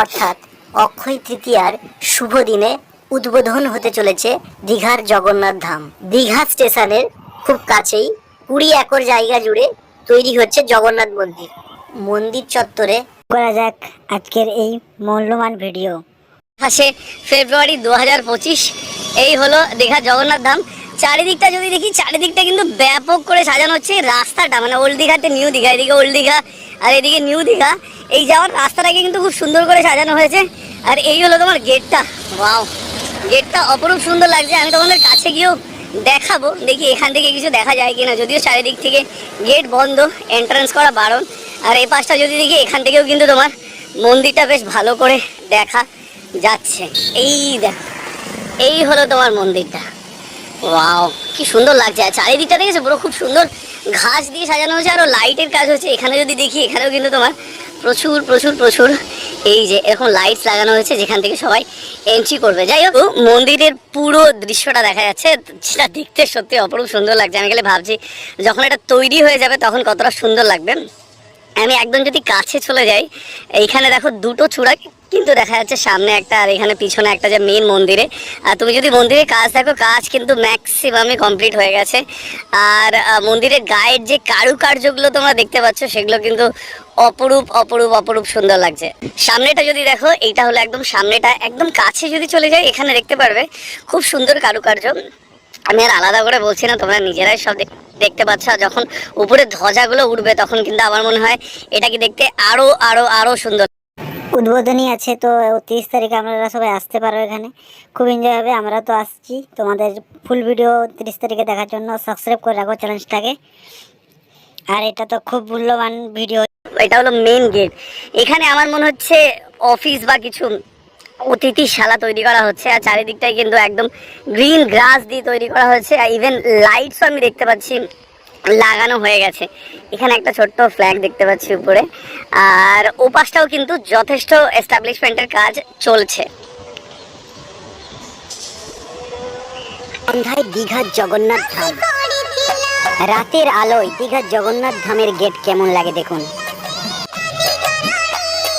অর্থাৎ অক্ষয় তৃতীয়ার শুভ দিনে উদ্বোধন হতে চলেছে দীঘার জগন্নাথ ধাম। দীঘা স্টেশনের খুব কাছেই কুড়ি একর জায়গা জুড়ে তৈরি হচ্ছে জগন্নাথ মন্দির। মন্দির চত্বরে করা যাক আজকের এই মূল্যবান ভিডিও। আঠাশে ফেব্রুয়ারি দু হাজার পঁচিশ, এই হলো দীঘা জগন্নাথ ধাম। চারিদিকটা যদি দেখি, চারিদিকটা কিন্তু ব্যাপক করে সাজানো হচ্ছে। রাস্তাটা মানে ওল্ড দীঘাতে নিউ দীঘা, এদিকে ওল্ড দীঘা আর এদিকে নিউ দীঘা, এই যাওয়ার রাস্তাটাকে কিন্তু খুব সুন্দর করে সাজানো হয়েছে, আর এই হলো তোমার গেটটা। ওয়াও গেটটা অপরূপ সুন্দর লাগছে, আমি তোমাদের কাছে গিয়েও দেখাবো, দেখি এখান থেকে কিছু দেখা যায় কিনা, যদিও চারিদিক থেকে গেট বন্ধ এন্ট্রান্স করা বারণ, আর এই পাশটা যদি দেখি, এখান থেকেও কিন্তু তোমার মন্দিরটা বেশ ভালো করে দেখা যাচ্ছে। এই দেখ, এই হলো তোমার মন্দিরটা। ওয়াও কি সুন্দর লাগছে। আর চারিদিকটা দেখেছ? পুরো খুব সুন্দর ঘাস দিয়ে সাজানো হয়েছে আরও লাইটের কাজ হচ্ছে। এখানে যদি দেখি, এখানেও কিন্তু তোমার প্রচুর প্রচুর প্রচুর এই যে এরকম লাইটস লাগানো হয়েছে, যেখান থেকে সবাই এন্ট্রি করবে। যাই হোক, মন্দিরের পুরো দৃশ্যটা দেখা যাচ্ছে। সেটা দেখতে সত্যি অপরূপ সুন্দর লাগছে। আমি গেলে ভাবছি, যখন এটা তৈরি হয়ে যাবে, তখন কতটা সুন্দর লাগবে। আমি একদম যদি কাছে চলে যাই, এইখানে দেখো দুটো চূড়া কিন্তু দেখা যাচ্ছে সামনে একটা আর এখানে পিছনে একটা যে মেন মন্দিরে। আর তুমি যদি মন্দিরে কাজ দেখো, কাজ কিন্তু ম্যাক্সিমামই কমপ্লিট হয়ে গেছে। আর মন্দিরের গায়ের যে কারুকার্যগুলো তোমরা দেখতে পাচ্ছ, সেগুলো কিন্তু অপরূপ অপরূপ অপরূপ সুন্দর লাগছে। সামনেটা যদি দেখো, এইটা হলো একদম সামনেটা। একদম কাছে যদি চলে যাই, এখানে দেখতে পারবে, খুব সুন্দর কারুকার্য। আমি আর আলাদা করে বলছি না, তোমরা নিজেরাই সব দেখতে পাচ্ছ। যখন উপরে ধ্বজাগুলো উঠবে, তখন কিন্তু আমার মনে হয় এটা কি দেখতে আরও আরও আরও সুন্দর উদ্বোধনী আছে, তো তিরিশ তারিখে আপনারা সবাই আসতে পারো এখানে। খুব এনজয় হবে, আমরা তো আসছি। তোমাদের ফুল ভিডিও তিরিশ তারিখে দেখার জন্য সাবস্ক্রাইব করে রাখো চ্যানেলটাকে আর এটা তো খুব মূল্যবান ভিডিও এটা হলো মেন গেট এখানে আমার মনে হচ্ছে অফিস বা কিছু অতিথিশালা তৈরি করা হচ্ছে, আর চারিদিকটাই কিন্তু একদম গ্রিন গ্রাস দিয়ে তৈরি করা হয়েছে, আর ইভেন লাইটসও আমি দেখতে পাচ্ছি, লাগানো হয়ে গেছে। এখানে একটা ছোট্ট ফ্ল্যাগ দেখতে পাচ্ছি উপরে। আর ওপাশটাও কিন্তু যথেষ্ট এস্টাবলিশমেন্টের কাজ চলছে। সন্ধ্যায় দীঘার জগন্নাথ ধাম। রাতের আলোয় দীঘার জগন্নাথ ধামের গেট কেমন লাগে দেখুন।